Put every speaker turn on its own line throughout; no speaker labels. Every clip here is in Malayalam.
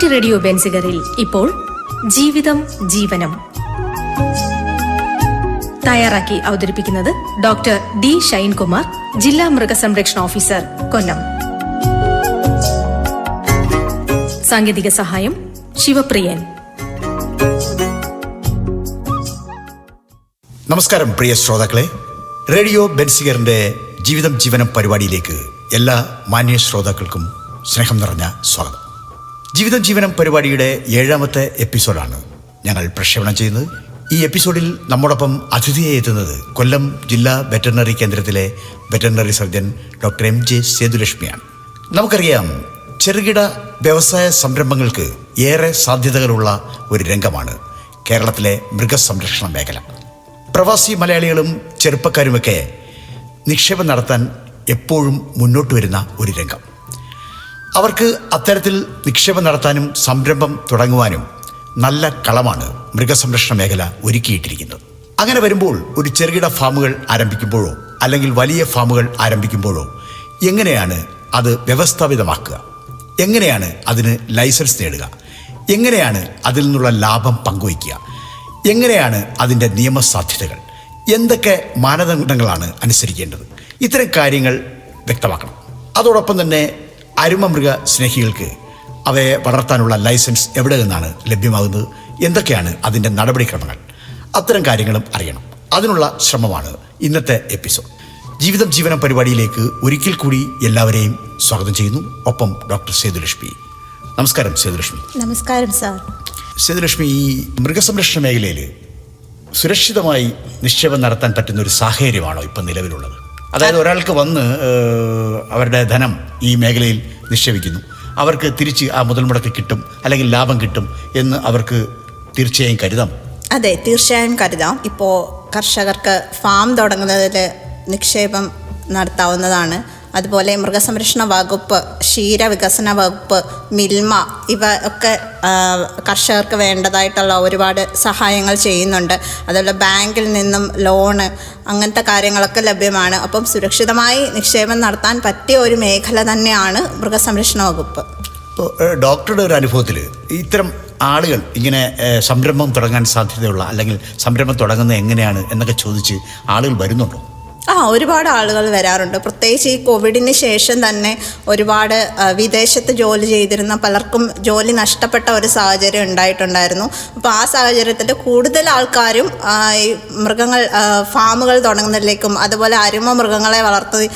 കമ്മ്യൂണിറ്റി റേഡിയോ ബെൻസിഗറിൽ ഇപ്പോൾ ജീവിതം ജീവനം. തയ്യാറാക്കി അവതരിപ്പിക്കുന്നത് ഡോക്ടർ ഡി ഷൈൻകുമാർ ജില്ലാ മൃഗസംരക്ഷണ ഓഫീസർ കൊല്ലം സാങ്കേതിക സഹായം ശിവപ്രിയൻ.
നമസ്കാരം പ്രിയ ശ്രോതാക്കളെ. റേഡിയോ ബെൻസിഗറിന്റെ ജീവിതം ജീവനം പരിപാടിയിലേക്ക് എല്ലാ മാന്യ ശ്രോതാക്കൾക്കും സ്നേഹം നിറഞ്ഞ സ്വാഗതം. ജീവിതം ജീവനം പരിപാടിയുടെ ഏഴാമത്തെ എപ്പിസോഡാണ്. ഞങ്ങൾ പ്രക്ഷേപണം ചെയ്യുന്നത്. ഈ എപ്പിസോഡിൽ നമ്മോടൊപ്പം അതിഥിയായി എത്തുന്നത് കൊല്ലം ജില്ലാ വെറ്ററിനറി കേന്ദ്രത്തിലെ veterinary surgeon doctor M J സേതുലക്ഷ്മിയാണ്. നമുക്കറിയാം ചെറുകിട വ്യവസായ സംരംഭങ്ങൾക്ക് ഏറെ സാധ്യതകളുള്ള ഒരു രംഗമാണ് കേരളത്തിലെ മൃഗസംരക്ഷണ മേഖല. പ്രവാസി മലയാളികളും ചെറുപ്പക്കാരുമൊക്കെ നിക്ഷേപം നടത്താൻ എപ്പോഴും മുന്നോട്ട് വരുന്ന ഒരു രംഗം. അവർക്ക് അത്തരത്തിൽ നിക്ഷേപം നടത്താനും സംരംഭം തുടങ്ങുവാനും നല്ല കളമാണ് മൃഗസംരക്ഷണ മേഖല ഒരുക്കിയിട്ടിരിക്കുന്നത്. അങ്ങനെ വരുമ്പോൾ ഒരു ചെറുകിട ഫാമുകൾ ആരംഭിക്കുമ്പോഴോ അല്ലെങ്കിൽ വലിയ ഫാമുകൾ ആരംഭിക്കുമ്പോഴോ എങ്ങനെയാണ് അത് വ്യവസ്ഥാപിതമാക്കുക? എങ്ങനെയാണ് അതിന് ലൈസൻസ് നേടുക എങ്ങനെയാണ് അതിൽ നിന്നുള്ള ലാഭം പങ്കുവയ്ക്കുക? എങ്ങനെയാണ് അതിന്റെ നിയമസാധ്യതകൾ? എന്തൊക്കെ മാനദണ്ഡങ്ങളാണ് അനുസരിക്കേണ്ടത്? ഇത്തരം കാര്യങ്ങൾ വ്യക്തമാക്കണം. അതോടൊപ്പം തന്നെ അരുമമൃഗ സ്നേഹികൾക്ക് അവയെ വളർത്താനുള്ള ലൈസൻസ് എവിടെ നിന്നാണ് ലഭ്യമാകുന്നത്? എന്തൊക്കെയാണ് അതിന്റെ നടപടിക്രമങ്ങൾ? അത്തരം കാര്യങ്ങളും അറിയണം. അതിനുള്ള ശ്രമമാണ് ഇന്നത്തെ എപ്പിസോഡ്. ജീവിതം ജീവനം പരിപാടിയിലേക്ക് ഒരിക്കൽ കൂടി എല്ലാവരെയും സ്വാഗതം ചെയ്യുന്നു. ഒപ്പം ഡോക്ടർ സേതുലക്ഷ്മി. നമസ്കാരം സേതുലക്ഷ്മി.
നമസ്കാരം സാർ.
സേതുലക്ഷ്മി ഈ മൃഗസംരക്ഷണ മേഖലയിൽ സുരക്ഷിതമായി നിക്ഷേപം നടത്താൻ പറ്റുന്ന ഒരു സാഹചര്യമാണോ ഇപ്പം നിലവിലുള്ളത്? അതായത് ഒരാൾക്ക് വന്ന് അവരുടെ ധനം ഈ മേഖലയിൽ നിക്ഷേപിക്കുന്നു. അവർക്ക് തിരിച്ച് ആ മുതൽ മുടക്ക് കിട്ടും അല്ലെങ്കിൽ ലാഭം കിട്ടും എന്ന് അവർക്ക് തീർച്ചയായും കരുതാം.
അതെ തീർച്ചയായും കരുതാം. ഇപ്പോൾ കർഷകർക്ക് ഫാം തുടങ്ങുന്നതിൽ നിക്ഷേപം നടത്താവുന്നതാണ്. അതുപോലെ മൃഗസംരക്ഷണ വകുപ്പ് ക്ഷീര വികസന വകുപ്പ് മിൽമ ഇവ ഒക്കെ കർഷകർക്ക് വേണ്ടതായിട്ടുള്ള ഒരുപാട് സഹായങ്ങൾ ചെയ്യുന്നുണ്ട്. അതുപോലെ ബാങ്കിൽ നിന്നും ലോണ് അങ്ങനത്തെ കാര്യങ്ങളൊക്കെ ലഭ്യമാണ്. അപ്പം സുരക്ഷിതമായി നിക്ഷേപം നടത്താൻ പറ്റിയ ഒരു മേഖല തന്നെയാണ് മൃഗസംരക്ഷണ വകുപ്പ്.
ഡോക്ടറുടെ ഒരു അനുഭവത്തിൽ ഇത്തരം ആളുകൾ ഇങ്ങനെ സംരംഭം തുടങ്ങാൻ സാധ്യതയുള്ള അല്ലെങ്കിൽ സംരംഭം തുടങ്ങുന്നത് എങ്ങനെയാണ് എന്നൊക്കെ ചോദിച്ച് ആളുകൾ വരുന്നുണ്ടോ?
ആ ഒരുപാട് ആളുകൾ വരാറുണ്ട്. പ്രത്യേകിച്ച് ഈ കോവിഡിന് ശേഷം തന്നെ ഒരുപാട് വിദേശത്ത് ജോലി ചെയ്തിരുന്ന പലർക്കും ജോലി നഷ്ടപ്പെട്ട ഒരു സാഹചര്യം ഉണ്ടായിട്ടുണ്ടായിരുന്നു. അപ്പോൾ ആ സാഹചര്യത്തിൽ കൂടുതൽ ആൾക്കാരും ഈ മൃഗങ്ങൾ ഫാമുകൾ തുടങ്ങുന്നതിലേക്കും അതുപോലെ അരുമ മൃഗങ്ങളെ വളർത്തി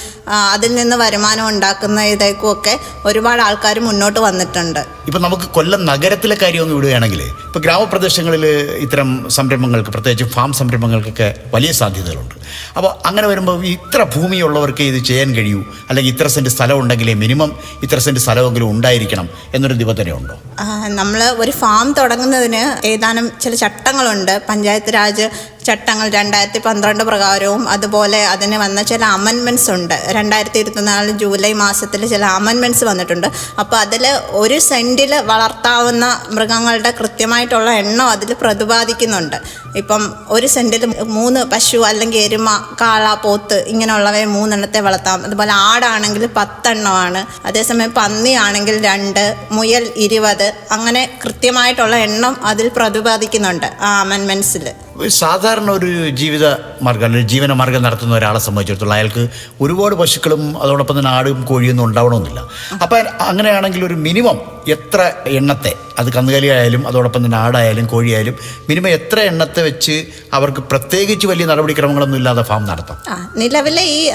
അതിൽ നിന്ന് വരുമാനം ഉണ്ടാക്കുന്നതിലേക്കും ഒക്കെ ഒരുപാട് ആൾക്കാർ മുന്നോട്ട് വന്നിട്ടുണ്ട്.
ഇപ്പം നമുക്ക് കൊല്ലം നഗരത്തിലെ കാര്യം ഒന്ന് വിടുകയാണെങ്കിൽ ഇപ്പോൾ ഗ്രാമപ്രദേശങ്ങളിൽ ഇത്തരം സംരംഭങ്ങൾക്ക് പ്രത്യേകിച്ച് ഫാം സംരംഭങ്ങൾക്കൊക്കെ വലിയ സാധ്യതകളുണ്ട്. അപ്പോൾ അങ്ങനെ വരുമ്പോൾ ഇത്ര ഭൂമിയുള്ളവർക്ക് ഇത് ചെയ്യാൻ കഴിയൂ. അല്ലെങ്കിൽ ഇത്ര സെന്റ് സ്ഥലം ഉണ്ടെങ്കിലേ മിനിമം ഇത്ര സെന്റ് സ്ഥലമെങ്കിലും ഉണ്ടായിരിക്കണം എന്നൊരു നിബന്ധനയുണ്ടോ?
നമ്മൾ ഒരു ഫാം തുടങ്ങുന്നതിന് ഏതാനും ചില ചട്ടങ്ങളുണ്ട്. പഞ്ചായത്ത് രാജ് ചട്ടങ്ങൾ രണ്ടായിരത്തി പന്ത്രണ്ട് പ്രകാരവും അതുപോലെ അതിന് വന്ന ചില അമെൻമെന്റ്സ് ഉണ്ട്. രണ്ടായിരത്തി ഇരുപത്തിനാല് ജൂലൈ മാസത്തിൽ ചില അമെൻമെന്റ്സ് വന്നിട്ടുണ്ട്. അപ്പോൾ അതിൽ ഒരു സെന്റിൽ വളർത്താവുന്ന മൃഗങ്ങളുടെ കൃത്യമായിട്ടുള്ള എണ്ണം അതിൽ പ്രതിപാദിക്കുന്നുണ്ട്. ഇപ്പം ഒരു സെന്റിൽ മൂന്ന് പശു അല്ലെങ്കിൽ എരുമ കാള പോത്ത് ഇങ്ങനെയുള്ളവയെ മൂന്നെണ്ണത്തെ വളർത്താം. അതുപോലെ ആടാണെങ്കിൽ പത്തെണ്ണമാണ്. അതേസമയം പന്നിയാണെങ്കിൽ രണ്ട് മുയൽ ഇരുപത് അങ്ങനെ കൃത്യമായിട്ടുള്ള എണ്ണം അതിൽ പ്രതിപാദിക്കുന്നുണ്ട് ആ അമെൻമെന്റ്സിൽ
ഒരു സാധാരണ ഒരു ജീവിത മാർഗം അല്ലെങ്കിൽ ജീവന മാർഗം നടത്തുന്ന ഒരാളെ സംബന്ധിച്ചിടത്തോളം അയാൾക്ക് ഒരുപാട് പശുക്കളും അതോടൊപ്പം തന്നെ ആടും കോഴിയൊന്നും ഉണ്ടാവണമെന്നില്ല. അപ്പം അങ്ങനെയാണെങ്കിൽ ഒരു മിനിമം എത്ര എണ്ണത്തെ അത് കന്നുകാലി ആയാലും അതോടൊപ്പം തന്നെ ആടായാലും കോഴിയായാലും മിനിമം എത്ര എണ്ണത്തെ വെച്ച് അവർക്ക് പ്രത്യേകിച്ച് വലിയ നടപടിക്രമങ്ങളൊന്നും ഇല്ലാതെ ഫാം നടത്താം?
നിലവിലെ ഈ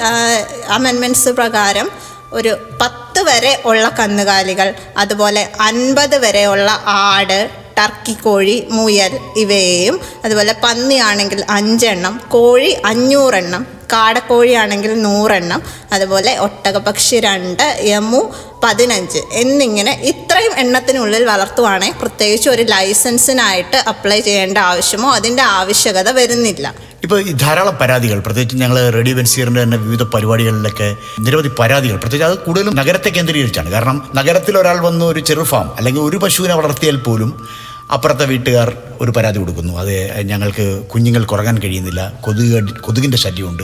അമെൻമെന്റ്സ് പ്രകാരം ഒരു പത്ത് വരെ ഉള്ള കന്നുകാലികൾ അതുപോലെ അൻപത് വരെയുള്ള ആട് ടർക്കി കോഴി മുയൽ ഇവയെയും അതുപോലെ പന്നിയാണെങ്കിൽ അഞ്ചെണ്ണം കോഴി അഞ്ഞൂറെണ്ണം കാടക്കോഴിയാണെങ്കിൽ നൂറെണ്ണം അതുപോലെ ഒട്ടകപക്ഷി രണ്ട് യമു പതിനഞ്ച് എന്നിങ്ങനെ ഇത്രയും എണ്ണത്തിനുള്ളിൽ വളർത്തുവാണെങ്കിൽ പ്രത്യേകിച്ച് ഒരു ലൈസൻസിനായിട്ട് അപ്ലൈ ചെയ്യേണ്ട ആവശ്യമോ അതിന്റെ ആവശ്യകത വരുന്നില്ല.
ഇപ്പോൾ ഈ ധാരാളം പരാതികൾ പ്രത്യേകിച്ച് ഞങ്ങൾ റേഡിയോ വെൻസിയറിന്റെ തന്നെ വിവിധ പരിപാടികളിലൊക്കെ നിരവധി പരാതികൾ പ്രത്യേകിച്ച് അത് കൂടുതലും നഗരത്തെ കേന്ദ്രീകരിച്ചാണ്. കാരണം നഗരത്തിൽ ഒരാൾ വന്ന് ഒരു ചെറു ഫാം അല്ലെങ്കിൽ ഒരു പശുവിനെ വളർത്തിയാൽ പോലും അപ്പുറത്തെ വീട്ടുകാർ ഒരു പരാതി കൊടുക്കുന്നു. അത് ഞങ്ങൾക്ക് കുഞ്ഞുങ്ങൾ ഉറങ്ങാൻ കഴിയുന്നില്ല. കൊതുക് കൊതുകിന്റെ ശല്യമുണ്ട്.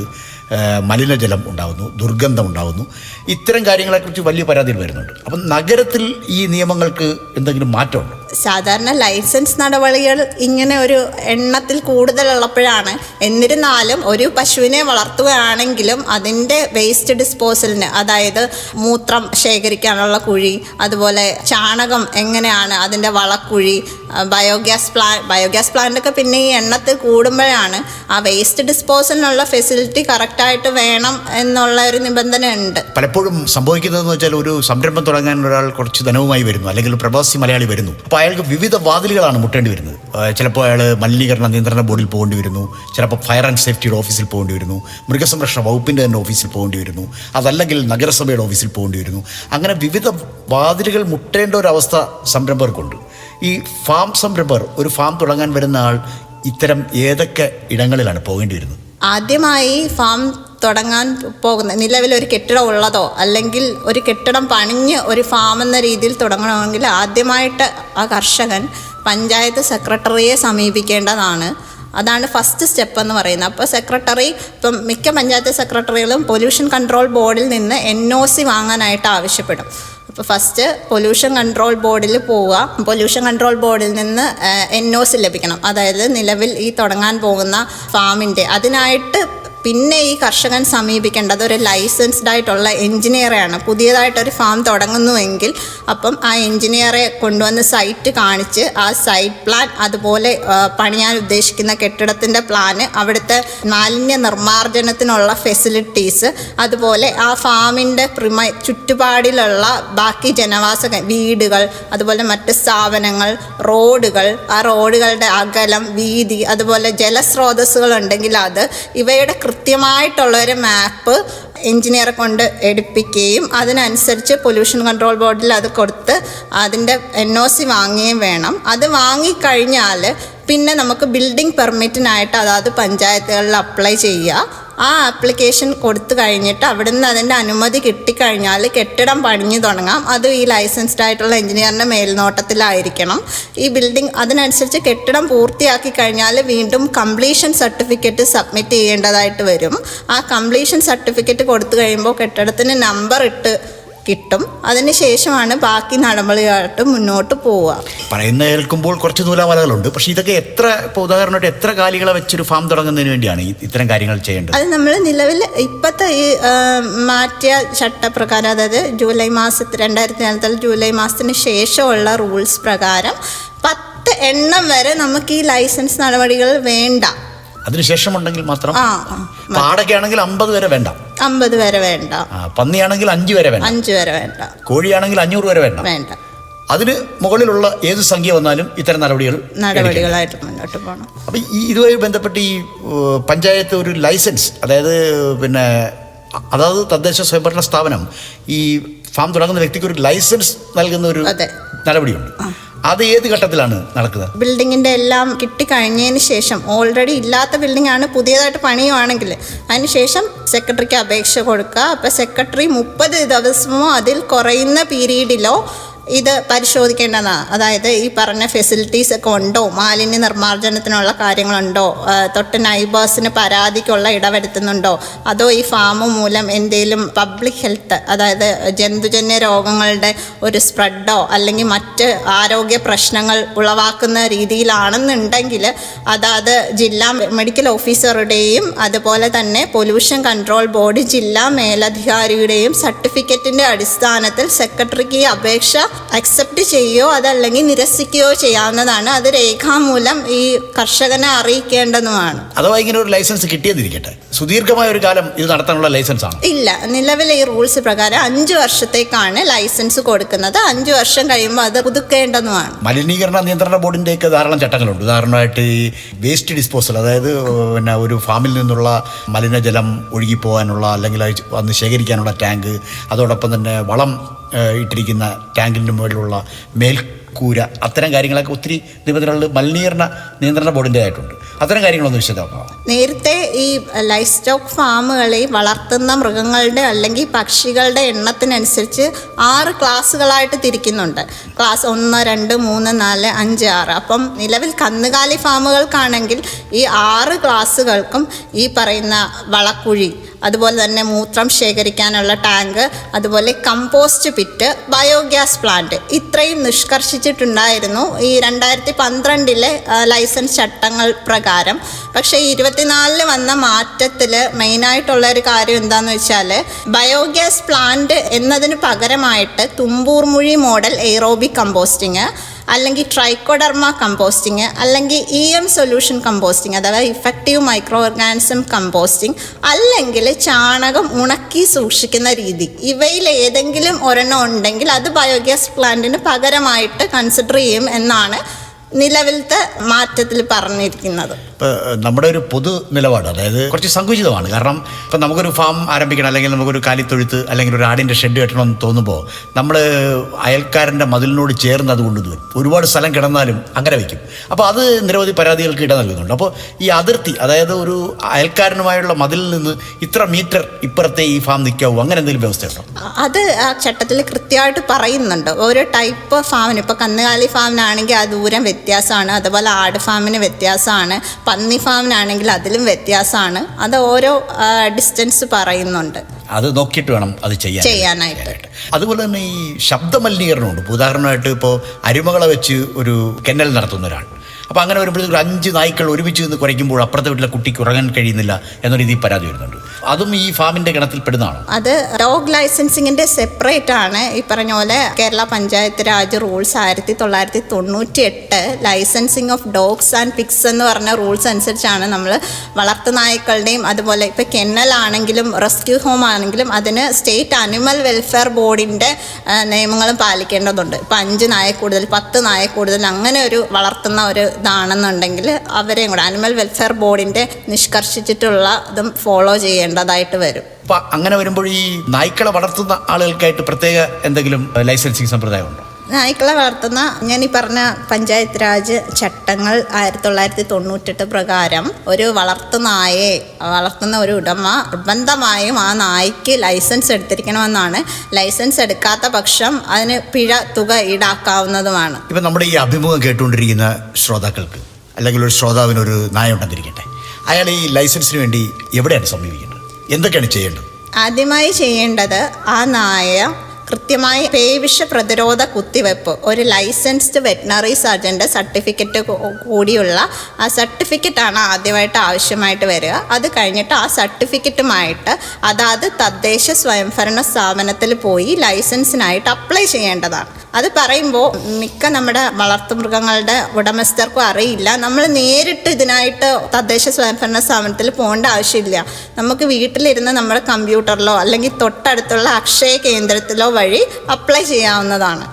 മലിനജലം ഉണ്ടാകുന്നു ദുർഗന്ധം ഉണ്ടാകുന്നു ഇത്തരം കാര്യങ്ങളെക്കുറിച്ച് വലിയ പരാതികൾ വരുന്നുണ്ട്. അപ്പം നഗരത്തിൽ ഈ നിയമങ്ങൾക്ക് എന്തെങ്കിലും മാറ്റമുണ്ടോ?
സാധാരണ ലൈസൻസ് നടപടികൾ ഇങ്ങനെ ഒരു എണ്ണത്തിൽ കൂടുതലുള്ളപ്പോഴാണ്. എന്നിരുന്നാലും ഒരു പശുവിനെ വളർത്തുകയാണെങ്കിലും അതിന്റെ വേസ്റ്റ് ഡിസ്പോസലിന് അതായത് മൂത്രം ശേഖരിക്കാനുള്ള കുഴി അതുപോലെ ചാണകം എങ്ങനെയാണ് അതിന്റെ വളക്കുഴി ബയോഗ്യാസ് പ്ലാൻ ബയോഗ്യാസ് പ്ലാന്റൊക്കെ പിന്നെ ഈ എണ്ണത്തിൽ കൂടുമ്പോഴാണ് ആ വേസ്റ്റ് ഡിസ്പോസലിനുള്ള ഫെസിലിറ്റി കറക്റ്റായിട്ട് വേണം എന്നുള്ള ഒരു നിബന്ധന ഉണ്ട്
പലപ്പോഴും സംഭവിക്കുന്നതെന്ന് വെച്ചാൽ ഒരു സംരംഭം തുടങ്ങാൻ ഒരാൾ കുറച്ച് ധനവുമായി വരുന്നു അല്ലെങ്കിൽ പ്രവാസി മലയാളി വരുന്നു. അപ്പോൾ അയാൾക്ക് വിവിധ വാതിലുകളാണ് മുട്ടേണ്ടി വരുന്നത്. ചിലപ്പോൾ അയാൾ മലിനീകരണ നിയന്ത്രണ ബോർഡിൽ പോകേണ്ടി വരുന്നു. ചിലപ്പോൾ ഫയർ ആൻഡ് സേഫ്റ്റിയുടെ ഓഫീസിൽ പോകേണ്ടി വരുന്നു. മൃഗസംരക്ഷണ വകുപ്പിന്റെ തന്നെ ഓഫീസിൽ പോകേണ്ടി വരുന്നു. അതല്ലെങ്കിൽ നഗരസഭയുടെ ഓഫീസിൽ പോകേണ്ടി വരുന്നു. അങ്ങനെ വിവിധ വാതിലുകൾ മുട്ടേണ്ട ഒരു അവസ്ഥ സംരംഭകർക്കുണ്ട്. ഈ ഫാം സംരംഭർ ഒരു ഫാം തുടങ്ങാൻ വരുന്ന ആൾ ഇത്തരം ഏതൊക്കെ ഇടങ്ങളിലാണ് പോകേണ്ടി വരുന്നത്?
ആദ്യമായി ഫാം തുടങ്ങാൻ പോകുന്ന നിലവിൽ ഒരു കെട്ടിടം ഉള്ളതോ അല്ലെങ്കിൽ ഒരു കെട്ടിടം പണിഞ്ഞ് ഒരു ഫാം എന്ന രീതിയിൽ തുടങ്ങണമെങ്കിൽ ആദ്യമായിട്ട് ആ കർഷകൻ പഞ്ചായത്ത് സെക്രട്ടറിയെ സമീപിക്കേണ്ടതാണ്. അതാണ് ഫസ്റ്റ് സ്റ്റെപ്പ് എന്ന് പറയുന്നത്. അപ്പോൾ സെക്രട്ടറി ഇപ്പം മിക്ക പഞ്ചായത്ത് സെക്രട്ടറികളും പൊല്യൂഷൻ കൺട്രോൾ ബോർഡിൽ നിന്ന് എൻ ഒ സി വാങ്ങാനായിട്ട് ആവശ്യപ്പെടും. അപ്പോൾ ഫസ്റ്റ് പൊല്യൂഷൻ കൺട്രോൾ ബോർഡിൽ പോവുക. പൊല്യൂഷൻ കൺട്രോൾ ബോർഡിൽ നിന്ന് എൻ ഒ സി ലഭിക്കണം. അതായത് നിലവിൽ ഈ തുടങ്ങാൻ പോകുന്ന ഫാമിന്റെ അതിനായിട്ട് പിന്നെ ഈ കർഷകൻ സമീപിക്കേണ്ടത് ഒരു ലൈസൻസ്ഡ് ആയിട്ടുള്ള എഞ്ചിനീയറെയാണ് പുതിയതായിട്ടൊരു ഫാം തുടങ്ങുന്നുവെങ്കിൽ അപ്പം ആ എഞ്ചിനീയറെ കൊണ്ടുവന്ന് സൈറ്റ് കാണിച്ച് ആ സൈറ്റ് പ്ലാൻ അതുപോലെ പണിയാൻ ഉദ്ദേശിക്കുന്ന കെട്ടിടത്തിന്റെ പ്ലാന് അവിടുത്തെ മാലിന്യ നിർമ്മാർജനത്തിനുള്ള ഫെസിലിറ്റീസ് അതുപോലെ ആ ഫാമിന്റെ പ്രിമ ചുറ്റുപാടിലുള്ള ബാക്കി ജനവാസ വീടുകൾ അതുപോലെ മറ്റ് സ്ഥാപനങ്ങൾ റോഡുകൾ ആ റോഡുകളുടെ അകലം വീതി അതുപോലെ ജലസ്രോതസ്സുകൾ ഉണ്ടെങ്കിൽ അത് ഇവയുടെ കൃത്യമായിട്ടുള്ള ഒരു മാപ്പ് എഞ്ചിനീയറെ കൊണ്ട് എടുപ്പിക്കുകയും അതിനനുസരിച്ച് പൊല്യൂഷൻ കൺട്രോൾ ബോർഡിൽ അത് കൊടുത്ത് അതിന്റെ എൻ ഒ സി വാങ്ങുകയും വേണം. അത് വാങ്ങിക്കഴിഞ്ഞാൽ പിന്നെ നമുക്ക് ബിൽഡിംഗ് പെർമിറ്റിനായിട്ട് അതാത് പഞ്ചായത്തുകളിൽ അപ്ലൈ ചെയ്യുക ആ ആപ്ലിക്കേഷൻ കൊടുത്തു കഴിഞ്ഞിട്ട് അവിടുന്ന് അതിന്റെ അനുമതി കിട്ടിക്കഴിഞ്ഞാൽ കെട്ടിടം പണിഞ്ഞു തുടങ്ങാം. അത് ഈ ലൈസൻസ്ഡ് ആയിട്ടുള്ള എഞ്ചിനീയറിന്റെ മേൽനോട്ടത്തിലായിരിക്കണം. ഈ ബിൽഡിംഗ് അതിനനുസരിച്ച് കെട്ടിടം പൂർത്തിയാക്കി കഴിഞ്ഞാൽ വീണ്ടും കംപ്ലീഷൻ സർട്ടിഫിക്കറ്റ് സബ്മിറ്റ് ചെയ്യേണ്ടതായിട്ട് വരും. ആ കംപ്ലീഷൻ സർട്ടിഫിക്കറ്റ് കൊടുത്തു കഴിയുമ്പോൾ കെട്ടിടത്തിന് നമ്പർ ഇട്ട് കിട്ടും. അതിന് ശേഷമാണ് ബാക്കി നടപടികളായിട്ട് മുന്നോട്ട് പോവുക.
പറയുന്ന കേൾക്കുമ്പോൾ കുറച്ച് നൂലാമലകളുണ്ട്. പക്ഷേ ഇതൊക്കെ എത്ര ഇപ്പോൾ ഉദാഹരണമായിട്ട് എത്ര കാലികളെ വെച്ചൊരു ഫാം തുടങ്ങുന്നതിന് വേണ്ടിയാണ് ഇത്തരം കാര്യങ്ങൾ ചെയ്യേണ്ടത്?
അത് നമ്മൾ നിലവിൽ ഇപ്പോഴത്തെ ഈ മാറ്റിയ ചട്ടപ്രകാരം അതായത് ജൂലൈ മാസത്തിൽ രണ്ടായിരത്തി നാലത്തിൽ ജൂലൈ മാസത്തിന് ശേഷമുള്ള റൂൾസ് പ്രകാരം പത്ത് എണ്ണം വരെ നമുക്ക് ഈ ലൈസൻസ് നടപടികൾ വേണ്ട.
അതിനുശേഷം ഉണ്ടെങ്കിൽ മാത്രം. പാടൊക്കെ ആണെങ്കിൽ അമ്പത് വരെ വേണ്ട.
അമ്പത് വരെ വേണ്ട.
പന്നിയാണെങ്കിൽ അഞ്ച് വരെ വേണ്ട.
അഞ്ച് വരെ വേണ്ട.
കോഴിയാണെങ്കിൽ അഞ്ഞൂറ് വരെ വേണ്ട.
വേണ്ട.
അതിന് മുകളിലുള്ള ഏത് സംഖ്യ വന്നാലും ഇത്തരം നടപടികൾ.
നടപടികളായിട്ട് മുന്നോട്ട് പോകണം.
അപ്പം ഈ ഇതുമായി ബന്ധപ്പെട്ട് ഈ പഞ്ചായത്ത് ഒരു ലൈസൻസ് അതായത് പിന്നെ അതായത് തദ്ദേശ സ്വയംഭരണ സ്ഥാപനം ഈ ഫാം തുടങ്ങുന്ന വ്യക്തിക്ക് ഒരു ലൈസൻസ് നൽകുന്ന ഒരു. നടപടിയുണ്ട്. അത് ഏത് ഘട്ടത്തിലാണ് നടക്കുന്നത്
ബിൽഡിങ്ങിന്റെ എല്ലാം കിട്ടിക്കഴിഞ്ഞതിന് ശേഷം ഓൾറെഡി ഇല്ലാത്ത ബിൽഡിംഗ് ആണ് പുതിയതായിട്ട് പണിയുവാണെങ്കിൽ അതിനുശേഷം സെക്രട്ടറിക്ക് അപേക്ഷ കൊടുക്കുക. അപ്പോൾ സെക്രട്ടറി മുപ്പത് ദിവസമോ അതിൽ കുറയുന്ന പീരീഡിലോ ഇത് പരിശോധിക്കേണ്ടതാണ് അതായത് ഈ പറഞ്ഞ ഫെസിലിറ്റീസ് ഒക്കെ ഉണ്ടോ? മാലിന്യ നിർമ്മാർജനത്തിനുള്ള കാര്യങ്ങളുണ്ടോ? തൊട്ട് നൈബേഴ്സിന് പരാതിക്കുള്ള ഇടവരുത്തുന്നുണ്ടോ? അതോ ഈ ഫാം മൂലം എന്തെങ്കിലും പബ്ലിക് ഹെൽത്ത് അതായത് ജന്തുജന്യ രോഗങ്ങളുടെ ഒരു സ്പ്രെഡോ അല്ലെങ്കിൽ മറ്റ് ആരോഗ്യ പ്രശ്നങ്ങൾ ഉളവാക്കുന്ന രീതിയിലാണെന്നുണ്ടെങ്കിൽ അതാത് ജില്ലാ മെഡിക്കൽ ഓഫീസറുടെയും അതുപോലെ തന്നെ പൊല്യൂഷൻ കൺട്രോൾ ബോർഡ് ജില്ലാ മേലധികാരിയുടെയും സർട്ടിഫിക്കറ്റിന്റെ അടിസ്ഥാനത്തിൽ സെക്രട്ടറിക്ക് അപേക്ഷ അക്സെപ്റ്റ് ചെയ്യുകയോ അതല്ലെങ്കിൽ നിരസിക്കുകയോ ചെയ്യാവുന്നതാണ്. അത് രേഖാമൂലം ഈ കർഷകനെ അറിയിക്കേണ്ടതുമാണ്.
അഥവാ ഇങ്ങനെ ഒരു ലൈസൻസ് കിട്ടിയതിരിക്കട്ടെ. സുദീർഘമായ ഒരു കാലം ഇത് നടത്താനുള്ള ലൈസൻസ് ആണ്.
ഇല്ല. നിലവിലെ ഈ റൂൾസ് പ്രകാരം അഞ്ചു വർഷത്തേക്കാണ് ലൈസൻസ് കൊടുക്കുന്നത്. അഞ്ചു വർഷം കഴിയുമ്പോൾ അത് പുതുക്കേണ്ടതുമാണ്.
മലിനീകരണ നിയന്ത്രണ ബോർഡിന്റെ ഒക്കെ ധാരാളം ചട്ടങ്ങളുണ്ട്. ഉദാഹരണമായിട്ട് ഈ വേസ്റ്റ് ഡിസ്പോസൽ അതായത് പിന്നെ ഒരു ഫാമിൽ നിന്നുള്ള മലിനജലം ഒഴുകിപ്പോകാനുള്ള അല്ലെങ്കിൽ അത് വന്ന് ശേഖരിക്കാനുള്ള ടാങ്ക് അതോടൊപ്പം തന്നെ വളം ഇട്ടിരിക്കുന്ന ടാങ്കിന്റെ മുകളിലുള്ള മേൽക്കൂര. അത്തരം കാര്യങ്ങളൊക്കെ ഒത്തിരി നിബന്ധനകളിൽ മലിനീകരണ നിയന്ത്രണ ബോർഡിന്റെ ആയിട്ടുണ്ട് അത്തരം കാര്യങ്ങളൊന്ന് വിശദമാക്കാം
നേരത്തെ ഈ ലൈഫ് സ്റ്റോക്ക് ഫാമുകളിൽ വളർത്തുന്ന മൃഗങ്ങളുടെ അല്ലെങ്കിൽ പക്ഷികളുടെ എണ്ണത്തിനനുസരിച്ച് ആറ് ക്ലാസ്സുകളായിട്ട് തിരിക്കുന്നുണ്ട്. ക്ലാസ് ഒന്ന് രണ്ട് മൂന്ന് നാല് അഞ്ച് ആറ്. അപ്പം നിലവിൽ കന്നുകാലി ഫാമുകൾക്കാണെങ്കിൽ ഈ ആറ് ക്ലാസ്സുകൾക്കും ഈ പറയുന്ന വളക്കുഴി അതുപോലെ തന്നെ മൂത്രം ശേഖരിക്കാനുള്ള ടാങ്ക് അതുപോലെ കമ്പോസ്റ്റ് പിറ്റ് ബയോഗ്യാസ് പ്ലാന്റ് ഇത്രയും നിഷ്കർഷിച്ചിട്ടുണ്ടായിരുന്നു ഈ രണ്ടായിരത്തി പന്ത്രണ്ടിലെ ലൈസൻസ് ചട്ടങ്ങൾ പ്രകാരം. പക്ഷേ ഈ ഇരുപത്തിനാലിൽ വന്ന മാറ്റത്തിൽ മെയിനായിട്ടുള്ള ഒരു കാര്യം എന്താണെന്ന് വെച്ചാൽ ബയോഗ്യാസ് പ്ലാന്റ് എന്നതിന് പകരമായിട്ട് തുമ്പൂർമുഴി മോഡൽ എയ്റോബിക് കമ്പോസ്റ്റിങ് അല്ലെങ്കിൽ ട്രൈക്കോഡർമ കമ്പോസ്റ്റിങ് അല്ലെങ്കിൽ ഇ എം സൊല്യൂഷൻ കമ്പോസ്റ്റിംഗ് അഥവാ ഇഫക്റ്റീവ് മൈക്രോ ഓർഗാനിസം കമ്പോസ്റ്റിംഗ് അല്ലെങ്കിൽ ചാണകം ഉണക്കി സൂക്ഷിക്കുന്ന രീതി. ഇവയിൽ ഏതെങ്കിലും ഒരെണ്ണം ഉണ്ടെങ്കിൽ അത് ബയോഗ്യാസ് പ്ലാന്റിന് പകരമായിട്ട് കൺസിഡർ ചെയ്യും എന്നാണ് നിലവിലത്തെ മാറ്റത്തിൽ പറഞ്ഞിരിക്കുന്നത്.
നമ്മുടെ ഒരു പൊതു നിലപാട് അതായത് കുറച്ച് സങ്കുചിതമാണ്. കാരണം ഇപ്പം നമുക്കൊരു ഫാം ആരംഭിക്കണം അല്ലെങ്കിൽ നമുക്കൊരു കാലിത്തൊഴുത്ത് അല്ലെങ്കിൽ ഒരു ആടിന്റെ ഷെഡ് കെട്ടണം എന്ന് തോന്നുമ്പോൾ നമ്മൾ അയൽക്കാരന്റെ മതിലിനോട് ചേർന്ന് അത് കൊണ്ടുവരും ഒരുപാട് സ്ഥലം കിടന്നാലും അങ്ങനെ വയ്ക്കും അപ്പോൾ അത് നിരവധി പരാതികൾക്ക് ഇട നൽകുന്നുണ്ട്. അപ്പോൾ ഈ അതിർത്തി അതായത് ഒരു അയൽക്കാരനുമായുള്ള മതിലിൽ നിന്ന് ഇത്ര മീറ്റർ ഇപ്പുറത്തെ ഈ ഫാം നിൽക്കാവൂ അങ്ങനെ എന്തെങ്കിലും വ്യവസ്ഥയുണ്ടോ?
അത് ആ ചട്ടത്തിൽ കൃത്യമായിട്ട് പറയുന്നുണ്ട്. ഓരോ ടൈപ്പ് ഫാമിന് ഇപ്പോൾ കന്നുകാലി ഫാമിനാണെങ്കിൽ ആ ദൂരം വ്യത്യാസമാണ്. അതുപോലെ ആട് ഫാമിന് വ്യത്യാസമാണ്. പന്നി ഫാമിനാണെങ്കിൽ അതിലും വ്യത്യാസമാണ്. അത് ഓരോ ഡിസ്റ്റൻസ് പറയുന്നുണ്ട്.
അത് നോക്കിയിട്ട് വേണം അത് ചെയ്യാൻ
ചെയ്യാനായിട്ട്.
അതുപോലെ തന്നെ ഈ ശബ്ദ മലിനീകരണമുണ്ട് ഉദാഹരണമായിട്ട് ഇപ്പോൾ അരുമകളെ വെച്ച് ഒരു കെന്നൽ നടത്തുന്ന ഒരാൾ. അപ്പോൾ അങ്ങനെ വരുമ്പോഴത്തേക്ക് അഞ്ച് നായ്ക്കൾ ഒരുമിച്ച് നിന്ന് കുറയ്ക്കുമ്പോൾ അപ്പുറത്തെ വീട്ടിലെ കുട്ടിക്ക് ഉറങ്ങാൻ കഴിയുന്നില്ല എന്ന രീതിയിൽ പരാതി വരുന്നുണ്ട്. അതും ഈ ഫാമിന്റെ ഗണത്തിൽ പെടുന്നതാണ്?
അത് ഡോഗ് ലൈസൻസിങ്ങിന്റെ സെപ്പറേറ്റ് ആണ്. ഈ പറഞ്ഞ പോലെ കേരള പഞ്ചായത്ത് രാജ് റൂൾസ് ആയിരത്തി തൊള്ളായിരത്തി തൊണ്ണൂറ്റി എട്ട് licensing of dogs and pigs എന്ന് പറഞ്ഞ റൂൾസ് അനുസരിച്ചാണ് നമ്മൾ വളർത്തു നായ്ക്കളുടെയും അതുപോലെ ഇപ്പോൾ കെന്നലാണെങ്കിലും റെസ്ക്യൂ ഹോം ആണെങ്കിലും അതിന് സ്റ്റേറ്റ് അനിമൽ വെൽഫെയർ ബോർഡിന്റെ നിയമങ്ങളും പാലിക്കേണ്ടതുണ്ട്. ഇപ്പം അഞ്ച് നായ കൂടുതൽ പത്ത് നായ കൂടുതൽ അങ്ങനെ ഒരു വളർത്തുന്ന ഒരു ഇതാണെന്നുണ്ടെങ്കിൽ അവരെയും കൂടെ ആനിമൽ വെൽഫെയർ ബോർഡിന്റെ നിഷ്കർഷിച്ചിട്ടുള്ള ഇതും ഫോളോ ചെയ്യേണ്ടതായിട്ട് വരും.
അങ്ങനെ വരുമ്പോൾ ഈ നായ്ക്കളെ വളർത്തുന്ന ആളുകൾക്കായിട്ട് പ്രത്യേക എന്തെങ്കിലും ലൈസൻസിങ് സമ്പ്രദായമുണ്ടോ?
നായ്ക്കളെ വളർത്തുന്ന ഞാൻ ഈ പറഞ്ഞ പഞ്ചായത്ത് രാജ് ചട്ടങ്ങൾ ആയിരത്തി തൊള്ളായിരത്തി തൊണ്ണൂറ്റെട്ട് പ്രകാരം ഒരു വളർത്തു നായയെ വളർത്തുന്ന ഒരു ഉടമ നിർബന്ധമായും ആ നായ്ക്ക് ലൈസൻസ് എടുത്തിരിക്കണമെന്നാണ്. ലൈസൻസ് എടുക്കാത്ത പക്ഷം അതിന് പിഴ തുക ഈടാക്കാവുന്നതുമാണ്.
ഇപ്പം നമ്മുടെ ഈ അഭിമുഖം കേട്ടുകൊണ്ടിരിക്കുന്ന ശ്രോതാക്കൾക്ക് അല്ലെങ്കിൽ ഒരു ശ്രോതാവിനൊരു നായ ഉണ്ടെന്നിരിക്കട്ടെ അയാൾ ഈ ലൈസൻസിന് വേണ്ടി എവിടെയാണ് സമീപിക്കേണ്ടത്? എന്തൊക്കെയാണ് ചെയ്യേണ്ടത്?
ആദ്യമായി ചെയ്യേണ്ടത് ആ നായ കൃത്യമായി പേവിഷ പ്രതിരോധ കുത്തിവെപ്പ് ഒരു ലൈസൻസ്ഡ് വെറ്റിനറി സർജന്റെ സർട്ടിഫിക്കറ്റ് കൂടിയുള്ള ആ സർട്ടിഫിക്കറ്റാണ് ആദ്യമായിട്ട് ആവശ്യമായിട്ട് വരിക. അത് കഴിഞ്ഞിട്ട് ആ സർട്ടിഫിക്കറ്റുമായിട്ട് അതാത് തദ്ദേശ സ്വയംഭരണ സ്ഥാപനത്തിൽ പോയി ലൈസൻസിനായിട്ട് അപ്ലൈ ചെയ്യേണ്ടതാണ്. അത് പറയുമ്പോൾ മിക്ക നമ്മുടെ വളർത്തുമൃഗങ്ങളുടെ ഉടമസ്ഥർക്കും അറിയില്ല. നമ്മൾ നേരിട്ട് ഇതിനായിട്ട് തദ്ദേശ സ്വയംഭരണ സ്ഥാപനത്തിൽ പോകേണ്ട ആവശ്യമില്ല. നമുക്ക് വീട്ടിലിരുന്ന് നമ്മുടെ കമ്പ്യൂട്ടറിലോ അല്ലെങ്കിൽ തൊട്ടടുത്തുള്ള അക്ഷയ കേന്ദ്രത്തിലോ വഴി അപ്ലൈ ചെയ്യാവുന്നതാണ്.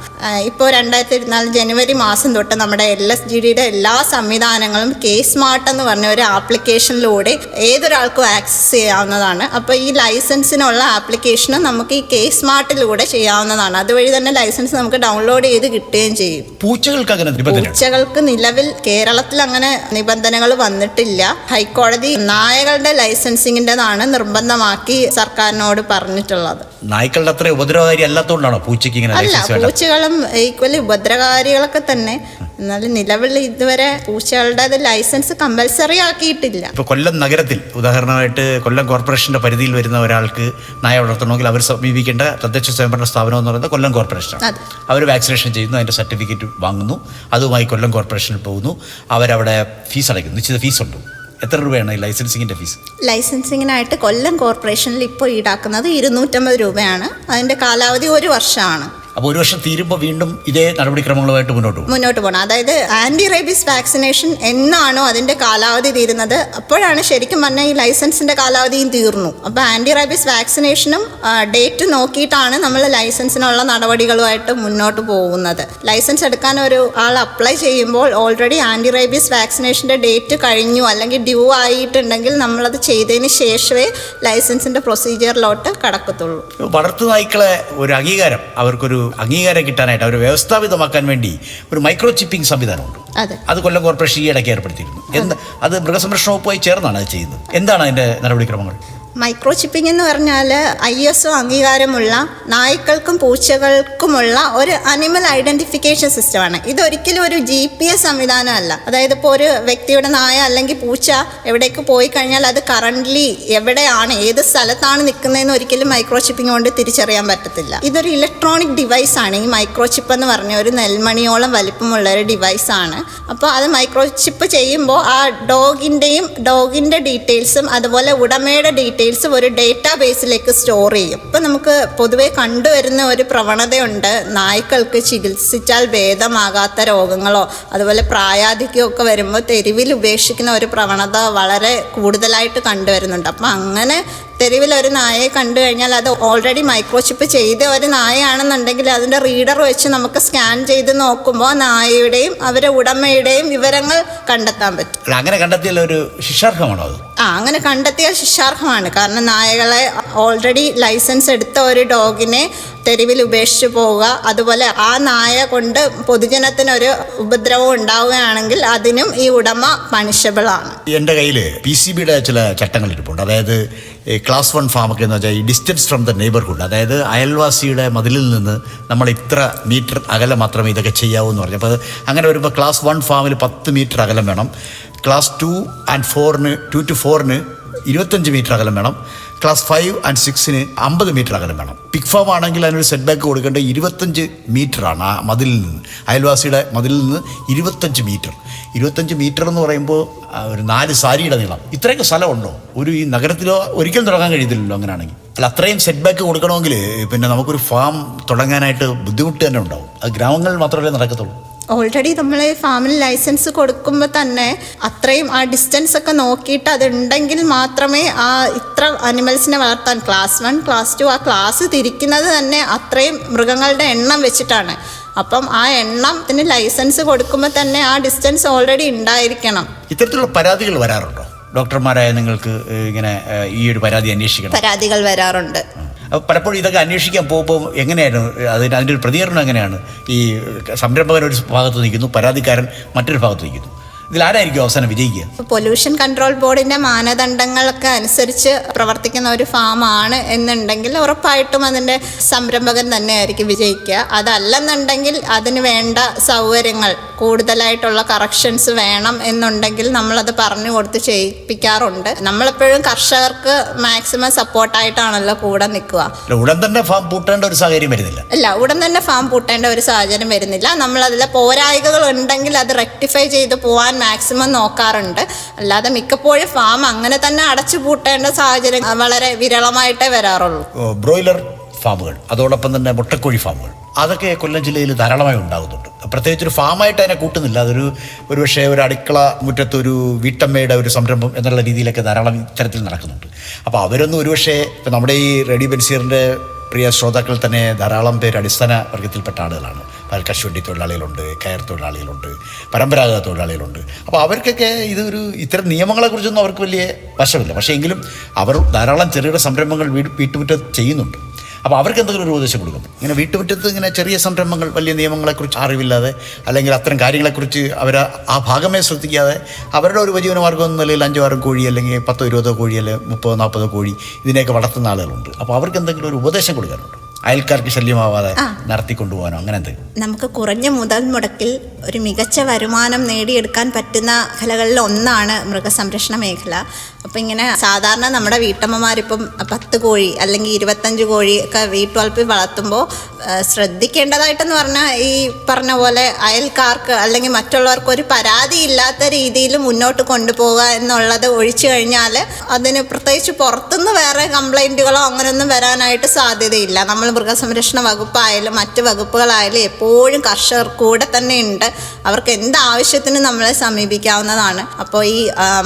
ഇപ്പോൾ രണ്ടായിരത്തി ഇരുപത്തിനാല് ജനുവരി മാസം തൊട്ട് നമ്മുടെ എൽ എസ് ജി ഡിയുടെ എല്ലാ സംവിധാനങ്ങളും കെ സ്മാർട്ട് എന്ന് പറഞ്ഞ ഒരു ആപ്ലിക്കേഷനിലൂടെ ഏതൊരാൾക്കും ആക്സസ് ചെയ്യാവുന്നതാണ്. അപ്പോൾ ഈ ലൈസൻസിനുള്ള ആപ്ലിക്കേഷന് നമുക്ക് ഈ കെ സ്മാർട്ടിലൂടെ ചെയ്യാവുന്നതാണ്. അതുവഴി തന്നെ ലൈസൻസ് നമുക്ക് ഡൗൺലോഡ് ചെയ്ത് കിട്ടുകയും ചെയ്യും.
പൂച്ചകൾക്ക് അങ്ങനെ
പൂച്ചകൾക്ക് നിലവിൽ കേരളത്തിൽ അങ്ങനെ നിബന്ധനകൾ വന്നിട്ടില്ല. ഹൈക്കോടതി നായകളുടെ ലൈസൻസിങ്ങിന്റെതാണ് നിർബന്ധമാക്കി സർക്കാരിനോട് പറഞ്ഞിട്ടുള്ളത്.
നായ്ക്കളുടെ അത്ര ഉപദ്രവകാരി അല്ലാത്തതുകൊണ്ടാണോ പൂച്ചയ്ക്ക് ഇങ്ങനെ
അല്ല
ലൈസൻസ് വേണ്ട
പൂച്ചകളും ഈക്വലി ഉപദ്രവകാരികളൊക്കെ തന്നെ. എന്നാലും നിലവിൽ ഇതുവരെ പൂച്ചകളുടെ ലൈസൻസ് കമ്പൽസറി ആക്കിയിട്ടില്ല.
ഇപ്പോൾ കൊല്ലം നഗരത്തിൽ ഉദാഹരണമായിട്ട് കൊല്ലം കോർപ്പറേഷന്റെ പരിധിയിൽ വരുന്ന ഒരാൾക്ക് നായ വളർത്തണമെങ്കിൽ അവർ സമീപിക്കേണ്ട തദ്ദേശ സ്വയംഭരണ സ്ഥാപനം എന്ന് പറയുന്നത് കൊല്ലം കോർപ്പറേഷനാണ്. അവർ വാക്സിനേഷൻ ചെയ്യുന്നു അതിന്റെ സർട്ടിഫിക്കറ്റ് വാങ്ങുന്നു അതുമായി കൊല്ലം കോർപ്പറേഷനിൽ പോകുന്നു. അവരവിടെ ഫീസ് അടയ്ക്കുന്നു നിശ്ചിത ഫീസ് ഉണ്ട്. എത്ര രൂപയാണ് ലൈസൻസിങ്ങിന്റെ ഫീസ്?
ലൈസൻസിങ്ങിനായിട്ട് കൊല്ലം കോർപ്പറേഷനിൽ ഇപ്പോൾ ഈടാക്കുന്നത് ഇരുന്നൂറ്റമ്പത് രൂപയാണ്. അതിന്റെ കാലാവധി ഒരു വർഷമാണ്.
അപ്പോൾ ഒരു വർഷം തീരുമ്പോൾ വീണ്ടും ഇതേ നടപടിക്രമങ്ങളുമായിട്ട് മുന്നോട്ട് പോകും.
മുന്നോട്ട് പോകണം അതായത് ആന്റി റേബീസ് വാക്സിനേഷൻ എന്നാണോ അതിന്റെ കാലാവധി തീരുന്നത്? അപ്പോഴാണ് ശരിക്കും പറഞ്ഞാൽ ഈ ലൈസൻസിന്റെ കാലാവധിയും തീർന്നു. അപ്പോൾ ആന്റി റേബീസ് വാക്സിനേഷനും ഡേറ്റ് നോക്കിയിട്ടാണ് നമ്മൾ ലൈസൻസിനുള്ള നടപടികളുമായിട്ട് മുന്നോട്ട് പോകുന്നത്. ലൈസൻസ് എടുക്കാൻ ഒരു ആൾ അപ്ലൈ ചെയ്യുമ്പോൾ ഓൾറെഡി ആന്റി റേബീസ് വാക്സിനേഷന്റെ ഡേറ്റ് കഴിഞ്ഞു അല്ലെങ്കിൽ ഡ്യൂ ആയിട്ടുണ്ടെങ്കിൽ നമ്മളത് ചെയ്തതിന് ശേഷമേ ലൈസൻസിന്റെ പ്രൊസീജിയറിലോട്ട് കടക്കത്തുള്ളൂ.
വളർത്തു നായ്ക്കളെ ഒരു അംഗീകാരം അവർക്കൊരു അംഗീകാരം കിട്ടാനായിട്ട് അവർ വ്യവസ്ഥാപിതമാക്കാൻ വേണ്ടി ഒരു മൈക്രോ ചിപ്പിംഗ് സംവിധാനമുണ്ട്.
അതെ.
കൊല്ലം കോർപ്പറേഷൻ ഈ ഇടയ്ക്ക് ഏർപ്പെടുത്തിയിരുന്നു. എന്ത് അത് മൃഗസംരക്ഷണ വകുപ്പുമായി ചേർന്നാണ് അത് ചെയ്യുന്നത്. എന്താണ് അതിന്റെ നടപടിക്രമങ്ങൾ?
മൈക്രോ ചിപ്പിംഗ് എന്ന് പറഞ്ഞാൽ ഐ എസ് ഒ അംഗീകാരമുള്ള നായ്ക്കൾക്കും പൂച്ചകൾക്കുമുള്ള ഒരു അനിമൽ ഐഡന്റിഫിക്കേഷൻ സിസ്റ്റമാണ് ഇതൊരിക്കലും ഒരു ജി പി എസ് സംവിധാനമല്ല. അതായത് ഇപ്പോൾ ഒരു വ്യക്തിയുടെ നായ അല്ലെങ്കിൽ പൂച്ച എവിടേക്ക് പോയി കഴിഞ്ഞാൽ അത് കറന്റ്ലി എവിടെയാണ് ഏത് സ്ഥലത്താണ് നിൽക്കുന്നതെന്ന് ഒരിക്കലും മൈക്രോ ചിപ്പിംഗ് കൊണ്ട് തിരിച്ചറിയാൻ പറ്റത്തില്ല. ഇതൊരു ഇലക്ട്രോണിക് ഡിവൈസ് ആണ്. ഈ മൈക്രോ ചിപ്പ് എന്ന് പറഞ്ഞ ഒരു നെൽമണിയോളം വലിപ്പമുള്ള ഒരു ഡിവൈസ് ആണ്. അപ്പോൾ അത് മൈക്രോ ചിപ്പ് ചെയ്യുമ്പോൾ ആ ഡോഗിന്റെയും ഡോഗിന്റെ ഡീറ്റെയിൽസും അതുപോലെ ഉടമയുടെ ഡീറ്റെയിൽസും ഒരു ഡേറ്റാ ബേസിലേക്ക് സ്റ്റോർ ചെയ്യും. ഇപ്പം നമുക്ക് പൊതുവേ കണ്ടുവരുന്ന ഒരു പ്രവണതയുണ്ട്. നായ്ക്കൾക്ക് ചികിത്സിച്ചാൽ ഭേദമാകാത്ത രോഗങ്ങളോ അതുപോലെ പ്രായാധിക്യമോ ഒക്കെ വരുമ്പോൾ തെരുവിൽ ഉപേക്ഷിക്കുന്ന ഒരു പ്രവണത വളരെ കൂടുതലായിട്ട് കണ്ടുവരുന്നുണ്ട്. അപ്പം അങ്ങനെ തെരുവിൽ ഒരു നായയെ കണ്ടു കഴിഞ്ഞാൽ അത് ഓൾറെഡി മൈക്രോചിപ്പ് ചെയ്ത ഒരു നായയാണെന്നുണ്ടെങ്കിൽ അതിന്റെ റീഡർ വെച്ച് നമുക്ക് സ്കാൻ ചെയ്ത് നോക്കുമ്പോൾ ആ നായയുടെയും അവരുടെ ഉടമയുടെയും വിവരങ്ങൾ കണ്ടെത്താൻ പറ്റും.
അല്ല അങ്ങനെ കണ്ടെത്തിയാൽ ഒരു ശിക്ഷാർഹമാണോ അത്?
ആ അങ്ങനെ കണ്ടെത്തിയാൽ ശിക്ഷാർഹമാണ്. കാരണം നായകളെ ഓൾറെഡി ലൈസൻസ് എടുത്ത ഒരു ഡോഗിനെ തെരുവിൽ ഉപേക്ഷിച്ച് പോവുക അതുപോലെ ആ നായ കൊണ്ട് പൊതുജനത്തിനൊരു ഉപദ്രവം ഉണ്ടാവുകയാണെങ്കിൽ അതിനും ഈ ഉടമ പണിഷബിൾ ആണ്.
എന്റെ കയ്യിൽ പി സി ബിയുടെ ചില ചട്ടങ്ങൾ ഇരിപ്പുണ്ട്. അതായത് ക്ലാസ് വൺ ഫാമൊക്കെ എന്ന് വെച്ചാൽ ഈ ഡിസ്റ്റൻസ് ഫ്രം ദ നെയ്ബർഹുഡ് അതായത് അയൽവാസിയുടെ മതിലിൽ നിന്ന് നമ്മൾ ഇത്ര മീറ്റർ അകലം മാത്രമേ ഇതൊക്കെ ചെയ്യാവൂ എന്ന് പറഞ്ഞു. അപ്പോൾ അങ്ങനെ വരുമ്പോൾ ക്ലാസ് വൺ ഫാമിൽ പത്ത് മീറ്റർ അകലം വേണം. ക്ലാസ് ടു ആൻഡ് ഫോറിന് ടു ടു ഫോറിന് ഇരുപത്തഞ്ച് മീറ്റർ അകലം വേണം. ക്ലാസ് ഫൈവ് ആൻഡ് സിക്സിന് അമ്പത് മീറ്റർ അകലം വേണം. പിക് ഫാം ആണെങ്കിൽ അതിനൊരു സെറ്റ് ബാക്ക് കൊടുക്കേണ്ടത് ഇരുപത്തഞ്ച് മീറ്ററാണ് ആ മതിലിൽ നിന്ന്. അയൽവാസിയുടെ മതിലിൽ നിന്ന് ഇരുപത്തഞ്ച് മീറ്റർ ഇരുപത്തഞ്ച് മീറ്റർ എന്ന് പറയുമ്പോൾ ഒരു നാല് സാരിയുടെ നീളം. ഇത്രയൊക്കെ സ്ഥലമുണ്ടോ? ഒരു ഈ നഗരത്തിലോ ഒരിക്കലും തുടങ്ങാൻ കഴിയത്തില്ലല്ലോ അങ്ങനെയാണെങ്കിൽ. അല്ല അത്രയും സെറ്റ് ബാക്ക് കൊടുക്കണമെങ്കിൽ പിന്നെ നമുക്കൊരു ഫാം തുടങ്ങാനായിട്ട് ബുദ്ധിമുട്ട് തന്നെ ഉണ്ടാവും. അത് ഗ്രാമങ്ങളിൽ മാത്രമല്ലേ നടക്കത്തുള്ളൂ.
ഓൾറെഡി നമ്മൾ ഫാമിൽ ലൈസൻസ് കൊടുക്കുമ്പോൾ തന്നെ അത്രയും ആ ഡിസ്റ്റൻസ് ഒക്കെ നോക്കിയിട്ട് അതുണ്ടെങ്കിൽ മാത്രമേ ആ ഇത്ര അനിമൽസിനെ വളർത്താൻ ക്ലാസ് വൺ ക്ലാസ് ടു ആ ക്ലാസ് തിരിക്കുന്നത് തന്നെ അത്രയും മൃഗങ്ങളുടെ എണ്ണം വെച്ചിട്ടാണ്. അപ്പം ആ എണ്ണത്തിന് ലൈസൻസ് കൊടുക്കുമ്പോൾ തന്നെ ആ ഡിസ്റ്റൻസ് ഓൾറെഡി ഉണ്ടായിരിക്കണം.
ഇത്തരത്തിലുള്ള പരാതികൾ വരാറുണ്ടോ? ഡോക്ടർമാരായ നിങ്ങൾക്ക് ഇങ്ങനെ ഈ ഒരു പരാതി അന്വേഷിക്കണം.
പരാതികൾ വരാറുണ്ട്.
പലപ്പോഴും ഇതൊക്കെ അന്വേഷിക്കാൻ പോകുമ്പോൾ എങ്ങനെയായിരുന്നു? അതിന് അതിന്റെ ഒരു പ്രതികരണം എങ്ങനെയാണ്? ഈ സംരംഭകൻ ഒരു ഭാഗത്ത് നിൽക്കുന്നു പരാതിക്കാരൻ മറ്റൊരു ഭാഗത്ത് നിൽക്കുന്നു. ഇതിൽ ആരായിരിക്കും അവസാനം വിജയിക്കുക?
പൊല്യൂഷൻ കൺട്രോൾ ബോർഡിന്റെ മാനദണ്ഡങ്ങളൊക്കെ അനുസരിച്ച് പ്രവർത്തിക്കുന്ന ഒരു ഫാമാണ് എന്നുണ്ടെങ്കിൽ ഉറപ്പായിട്ടും അതിന്റെ സംരംഭകൻ തന്നെയായിരിക്കും വിജയിക്കുക. അതല്ലെന്നുണ്ടെങ്കിൽ അതിന് വേണ്ട സൗകര്യങ്ങൾ കൂടുതലായിട്ടുള്ള കറക്ഷൻസ് വേണം എന്നുണ്ടെങ്കിൽ നമ്മളത് പറഞ്ഞു കൊടുത്ത് ചെയ്യിപ്പിക്കാറുണ്ട്. നമ്മളെപ്പോഴും കർഷകർക്ക് മാക്സിമം സപ്പോർട്ടായിട്ടാണല്ലോ കൂടെ നിൽക്കുക.
ഉടൻ തന്നെ ഫാം പൂട്ടേണ്ട ഒരു സാഹചര്യം വരുന്നില്ല.
അല്ല ഉടൻ തന്നെ ഫാം പൂട്ടേണ്ട ഒരു സാഹചര്യം വരുന്നില്ല. നമ്മൾ അതിലെ പോരായികകൾ ഉണ്ടെങ്കിൽ അത് റെക്ടിഫൈ ചെയ്ത് പോകാൻ മാക്സിമം നോക്കാറുണ്ട്. അല്ലാതെ മിക്കപ്പോഴും ഫാം അങ്ങനെ തന്നെ അടച്ചു പൂട്ടേണ്ട സാഹചര്യം വളരെ വിരളമായിട്ടേ വരാറുള്ളൂ.
ബ്രോയിലർ ഫാമുകൾ അതോടൊപ്പം തന്നെ മുട്ടക്കോഴി ഫാമുകൾ അതൊക്കെ കൊല്ലം ജില്ലയിൽ ധാരാളമായി ഉണ്ടാകുന്നുണ്ട്. പ്രത്യേകിച്ച് ഒരു ഫാമായിട്ട് അതിനെ കൂട്ടുന്നില്ല. അതൊരു ഒരു പക്ഷേ ഒരു അടുക്കള മുറ്റത്ത് ഒരു വീട്ടമ്മയുടെ ഒരു സംരംഭം എന്നുള്ള രീതിയിലൊക്കെ ധാരാളം ഇത്തരത്തിൽ നടക്കുന്നുണ്ട്. അപ്പോൾ അവരൊന്നും ഒരുപക്ഷേ ഇപ്പം നമ്മുടെ ഈ റെഡി ബെൻസീറിന്റെ പ്രിയ ശ്രോതാക്കൾ തന്നെ ധാരാളം പേര് അടിസ്ഥാന വർഗത്തിൽപ്പെട്ട ആളുകളാണ്. കശുവണ്ടി തൊഴിലാളികളുണ്ട് കയർ തൊഴിലാളികളുണ്ട് പരമ്പരാഗത തൊഴിലാളികളുണ്ട്. അപ്പോൾ അവർക്കൊക്കെ ഇതൊരു ഇത്തരം നിയമങ്ങളെക്കുറിച്ചൊന്നും അവർക്ക് വലിയ വശമില്ല. പക്ഷേ എങ്കിലും അവർ ധാരാളം ചെറുകിട സംരംഭങ്ങൾ വീട് വീട്ടുമുറ്റം ചെയ്യുന്നുണ്ട്. അപ്പോൾ അവർക്ക് എന്തെങ്കിലും ഒരു ഉപദേശം കൊടുക്കും. ഇങ്ങനെ വീട്ടുമുറ്റത്ത് ഇങ്ങനെ ചെറിയ സംരംഭങ്ങൾ വലിയ നിയമങ്ങളെക്കുറിച്ച് അറിവില്ലാതെ അല്ലെങ്കിൽ അത്തരം കാര്യങ്ങളെക്കുറിച്ച് അവർ ആ ഭാഗമേ ശ്രദ്ധിക്കാതെ അവരുടെ ഒരു ഉപജീവന മാർഗം എന്ന നിലയിൽ അഞ്ചോ ആറും കോഴി അല്ലെങ്കിൽ പത്തോ ഇരുപതോ കോഴി അല്ലെങ്കിൽ മുപ്പതോ നാൽപ്പതോ കോഴി ഇതിനെയൊക്കെ വളർത്തുന്ന ആളുകളുണ്ട്. അപ്പോൾ അവർക്ക് എന്തെങ്കിലും ഒരു ഉപദേശം കൊടുക്കാനുണ്ട്. അയൽക്കാർക്ക് ശല്യമാവാതെ നടത്തിക്കൊണ്ടുപോകാനോ അങ്ങനെ എന്ത്
നമുക്ക് കുറഞ്ഞ മുതൽ മുടക്കിൽ ഒരു മികച്ച വരുമാനം നേടിയെടുക്കാൻ പറ്റുന്ന മേഖലകളിൽ ഒന്നാണ് മൃഗസംരക്ഷണ മേഖല. അപ്പം ഇങ്ങനെ സാധാരണ നമ്മുടെ വീട്ടമ്മമാരിപ്പം പത്ത് കോഴി അല്ലെങ്കിൽ ഇരുപത്തഞ്ച് കോഴി ഒക്കെ വീട്ടുവളപ്പിൽ വളർത്തുമ്പോൾ ശ്രദ്ധിക്കേണ്ടതായിട്ടെന്ന് പറഞ്ഞാൽ ഈ പറഞ്ഞ പോലെ അയൽക്കാർക്ക് അല്ലെങ്കിൽ മറ്റുള്ളവർക്ക് ഒരു പരാതി ഇല്ലാത്ത രീതിയിൽ മുന്നോട്ട് കൊണ്ടുപോകുക എന്നുള്ളത് ഒഴിച്ചു കഴിഞ്ഞാൽ അതിന് പ്രത്യേകിച്ച് പുറത്തുനിന്ന് വേറെ കംപ്ലൈന്റുകളോ അങ്ങനെയൊന്നും വരാനായിട്ട് സാധ്യതയില്ല. നമ്മൾ മൃഗസംരക്ഷണ വകുപ്പായാലും മറ്റ് വകുപ്പുകളായാലും എപ്പോഴും കർഷകർ കൂടെ തന്നെ ഉണ്ട്. അവർക്ക് എന്ത് ആവശ്യത്തിന് നമ്മളെ സമീപിക്കാവുന്നതാണ്. അപ്പോൾ ഈ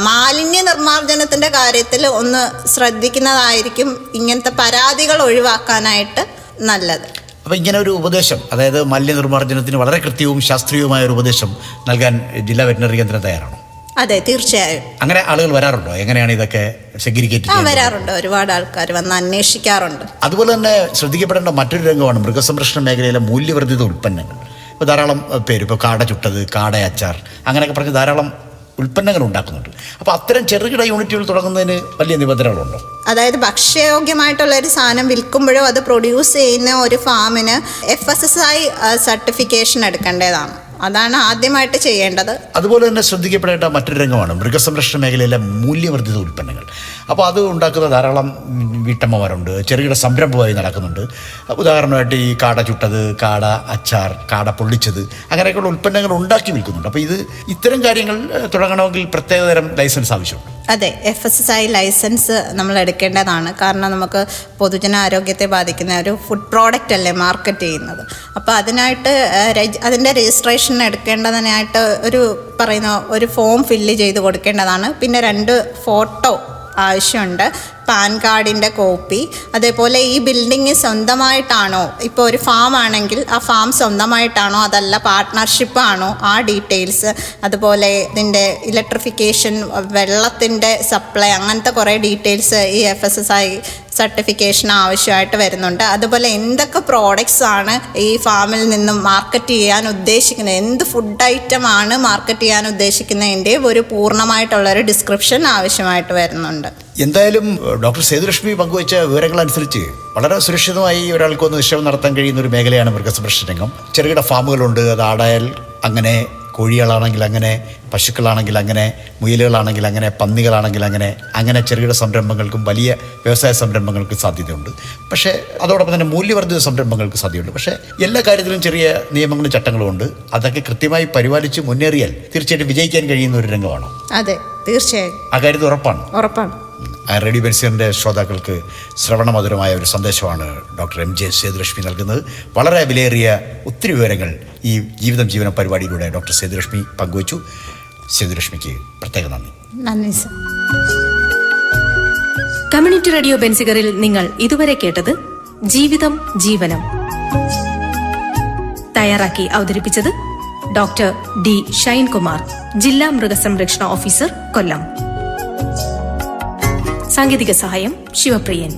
മാലിന്യ നിർമ്മാർജനത്തിന്റെ കാര്യത്തിൽ ഒന്ന് ശ്രദ്ധിക്കുന്നതായിരിക്കും ഇങ്ങനത്തെ പരാതികൾ ഒഴിവാക്കാനായിട്ട് നല്ലത്.
അപ്പോൾ ഇങ്ങനെ ഒരു ഉപദേശം അതായത് മാലിന്യ നിർമ്മാർജനത്തിന് വളരെ കൃത്യവും ശാസ്ത്രീയവുമായ ഒരു ഉപദേശം നൽകാൻ ജില്ലാ വെറ്റിനറി കേന്ദ്രം തയ്യാറാണോ?
അതെ തീർച്ചയായും.
അങ്ങനെ ആളുകൾ വരാറുണ്ടോ? എങ്ങനെയാണ് ഇതൊക്കെ സെഗ്രിഗേറ്റ്
ആ വരാറുണ്ട്. ഒരുപാട് ആൾക്കാർ വന്ന് അന്വേഷിക്കാറുണ്ട്.
അതുപോലെ തന്നെ ശ്രദ്ധിക്കപ്പെടേണ്ട മറ്റൊരു രംഗമാണ് മൃഗസംരക്ഷണ മേഖലയിലെ മൂല്യവർദ്ധിത ഉൽപ്പന്നങ്ങൾ. ഇപ്പോൾ ധാരാളം പേര് ഇപ്പോൾ കാട ചുട്ടത് കാട അച്ചാർ അങ്ങനെയൊക്കെ പറഞ്ഞ് ധാരാളം ഉൽപ്പന്നങ്ങൾ ഉണ്ടാക്കുന്നുണ്ട്. അപ്പോൾ അത്തരം ചെറുകിട യൂണിറ്റുകൾ തുടങ്ങുന്നതിന് വലിയ നിബന്ധനകളുണ്ടോ?
അതായത് ഭക്ഷ്യയോഗ്യമായിട്ടുള്ള ഒരു സാധനം വിൽക്കുമ്പോഴോ അത് പ്രൊഡ്യൂസ് ചെയ്യുന്ന ഒരു ഫാമിന് F S S I certification എടുക്കേണ്ടതാണ്. അതാണ് ആദ്യമായിട്ട് ചെയ്യേണ്ടത്.
അതുപോലെ തന്നെ ശ്രദ്ധിക്കപ്പെടേണ്ട മറ്റൊരു രംഗമാണ് മൃഗസംരക്ഷണ മേഖലയിലെ മൂല്യവർദ്ധിത ഉൽപ്പന്നങ്ങൾ. അപ്പോൾ അത് ഉണ്ടാക്കുന്ന ധാരാളം വീട്ടമ്മമാരുണ്ട്. ചെറുകിട സംരംഭമായി നടക്കുന്നുണ്ട്. ഉദാഹരണമായിട്ട് ഈ കാട ചുട്ടത് കാട അച്ചാർ കാട പൊള്ളിച്ചത് അങ്ങനെയൊക്കെയുള്ള ഉൽപ്പന്നങ്ങൾ ഉണ്ടാക്കി വിൽക്കുന്നുണ്ട്. അപ്പോൾ ഇത് ഇത്തരം കാര്യങ്ങൾ തുടങ്ങണമെങ്കിൽ പ്രത്യേകതരം ലൈസൻസ് ആവശ്യമുണ്ട്.
അതെ F S S I licence നമ്മൾ എടുക്കേണ്ടതാണ്. കാരണം നമുക്ക് പൊതുജന ആരോഗ്യത്തെ ബാധിക്കുന്ന ഒരു ഫുഡ് പ്രോഡക്റ്റ് അല്ലേ മാർക്കറ്റ് ചെയ്യുന്നത്. അപ്പോൾ അതിനായിട്ട് അതിന്റെ രജിസ്ട്രേഷൻ എടുക്കേണ്ടതിനായിട്ട് ഒരു പറയുന്ന ഒരു ഫോം ഫില്ല് ചെയ്ത് കൊടുക്കേണ്ടതാണ്. പിന്നെ രണ്ട് ഫോട്ടോ ആവശ്യമുണ്ട്. പാൻ കാർഡിന്റെ കോപ്പി. അതേപോലെ ഈ ബിൽഡിംഗ് സ്വന്തമായിട്ടാണോ? ഇപ്പോൾ ഒരു ഫാം ആണെങ്കിൽ ആ ഫാം സ്വന്തമായിട്ടാണോ? അതല്ല പാർട്ട്ണർഷിപ്പ് ആണോ? ആ ഡീറ്റെയിൽസ് അതുപോലെ ഇതിന്റെ ഇലക്ട്രിഫിക്കേഷൻ വെള്ളത്തിന്റെ സപ്ലൈ അങ്ങനത്തെ കുറേ ഡീറ്റെയിൽസ് ഈ F S S I certification ആവശ്യമായിട്ട് വരുന്നുണ്ട്. അതുപോലെ എന്തൊക്കെ പ്രോഡക്റ്റ്സ് ആണ് ഈ ഫാമിൽ നിന്നും മാർക്കറ്റ് ചെയ്യാൻ ഉദ്ദേശിക്കുന്നത്? എന്ത് ഫുഡ് ഐറ്റം ആണ് മാർക്കറ്റ് ചെയ്യാൻ ഉദ്ദേശിക്കുന്നതിന്റെ ഒരു പൂർണമായിട്ടുള്ള ഒരു ഡിസ്ക്രിപ്ഷൻ ആവശ്യമായിട്ട് വരുന്നുണ്ട്.
എന്തായാലും ഡോക്ടർ സേതുലക്ഷ്മി പങ്കുവച്ച വിവരങ്ങളനുസരിച്ച് വളരെ സുരക്ഷിതമായി ഒരാൾക്കൊന്ന് നിക്ഷേപം നടത്താൻ കഴിയുന്ന ഒരു മേഖലയാണ് മൃഗസംരക്ഷണ രംഗം ചെറുകിട ഫാമുകളുണ്ട് അത് ആടായാൽ അങ്ങനെ കോഴികളാണെങ്കിൽ അങ്ങനെ പശുക്കളാണെങ്കിൽ അങ്ങനെ മുയലുകളാണെങ്കിൽ അങ്ങനെ പന്നികളാണെങ്കിൽ അങ്ങനെ അങ്ങനെ ചെറുകിട സംരംഭങ്ങൾക്കും വലിയ വ്യവസായ സംരംഭങ്ങൾക്കും സാധ്യതയുണ്ട്. പക്ഷേ അതോടൊപ്പം തന്നെ മൂല്യവർദ്ധിത സംരംഭങ്ങൾക്ക് സാധ്യതയുണ്ട്. പക്ഷേ എല്ലാ കാര്യത്തിലും ചെറിയ നിയമങ്ങളും ചട്ടങ്ങളും ഉണ്ട്. അതൊക്കെ കൃത്യമായി പരിപാലിച്ച് മുന്നേറിയാൽ തീർച്ചയായിട്ടും വിജയിക്കാൻ കഴിയുന്ന ഒരു രംഗമാണ്?
അതെ തീർച്ചയായും.
ആ കാര്യത്തിൽ ഉറപ്പാണ്?
ഉറപ്പാണ്.
റേഡിയോ ബെൻസിയറിന്റെ ശ്രോതാക്കൾക്ക് ശ്രവണമധുരമായ ഒരു സന്ദേശമാണ് ഡോക്ടർ എം ജെ സേതുലക്ഷ്മി നൽകുന്നത്. വളരെ വിലയേറിയ ഒത്തിരി വിവരങ്ങൾ ഈ ജീവിതം ജീവനം പരിപാടിയിലൂടെ ഡോക്ടർ സേതുലക്ഷ്മി പങ്കുവച്ചു. സേതുലക്ഷ്മിക്ക് പ്രത്യേക നന്ദി.
നന്ദി സർ.
കമ്മ്യൂണിറ്റി റേഡിയോ ബെൻസിഗറിൽ നിങ്ങൾ ഇതുവരെ കേട്ടത് ജീവിതം ജീവനം. തയ്യാറാക്കി അവതരിപ്പിച്ചത് ഡോക്ടർ ഡി ഷൈൻകുമാർ ജില്ലാ മൃഗസംരക്ഷണ ഓഫീസർ കൊല്ലം. സാങ്കേതിക സഹായം ശിവപ്രിയൻ.